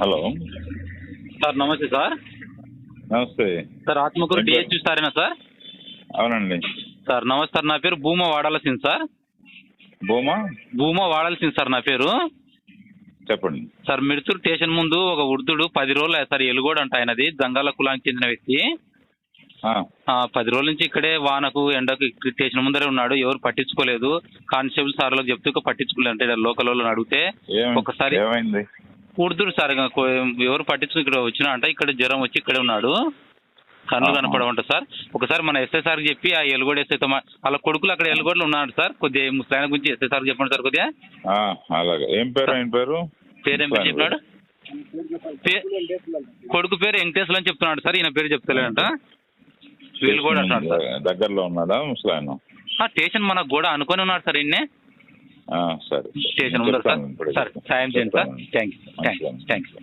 Hello. Sir నమస్తే sir. నమస్తే. Sir Atmakur DH సారేనా సార్? అవునండి. సార్ నమస్తే సార్ నా పేరు భూమా వాడాల్సింది సార్. భూమా? భూమా వాడాల్సింది సార్ నా పేరు. చెప్పండి. సార్ మిడుతూరు స్టేషన్ ముందు ఒక వృద్ధుడు పది రోజులు సార్ ఎలుగోడు అంట ఆయనది జంగాల కులానికి చెందిన వ్యక్తి. పది రోజుల నుంచి ఇక్కడే వానకు ఎండకు స్టేషన్ ముందరే ఉన్నాడు ఎవరు పట్టించుకోలేదు. కానిస్టేబుల్ సార్లకు చెప్తే పట్టించుకోలేదు అంటే లోకల్ వాళ్ళని అడిగితే ఒకసారి కుడుతురు సార్ ఎవరు పట్టించుకుని ఇక్కడ వచ్చినా అంట ఇక్కడ జ్వరం వచ్చి ఇక్కడే ఉన్నాడు. ఆహా. కనపడమంట సార్. ఒకసారి మన ఎస్ఐ సార్కి చెప్పి ఆ ఎలుగోడు ఎస్ఐతో వాళ్ళ కొడుకులు అక్కడ ఎలుగోడులు ఉన్నాడు సార్. కొద్దిగా ముసలాయన గురించి ఎస్ఐ సార్కి చెప్పండి సార్ కొద్దిగా. అలాగే. ఏం పేరు ఆయన పేరు? పేరేం పేరు చెప్పినాడు? కొడుకు పేరు వెంకటేశ్వర అని చెప్తున్నాడు సార్. ఈయన పేరు చెప్తలేదంట వీళ్ళు కూడా అంటున్నాడు సార్. దగ్గరలో ఉన్నాడా ముసలాయన? స్టేషన్ మన కూడా అనుకొని ఉన్నాడు సార్ ఇన్నే ఆ, సరే స్టేషన్ ఉందా సార్ సార్ సాయం చేయండి sir. Thank you thank you. Thank you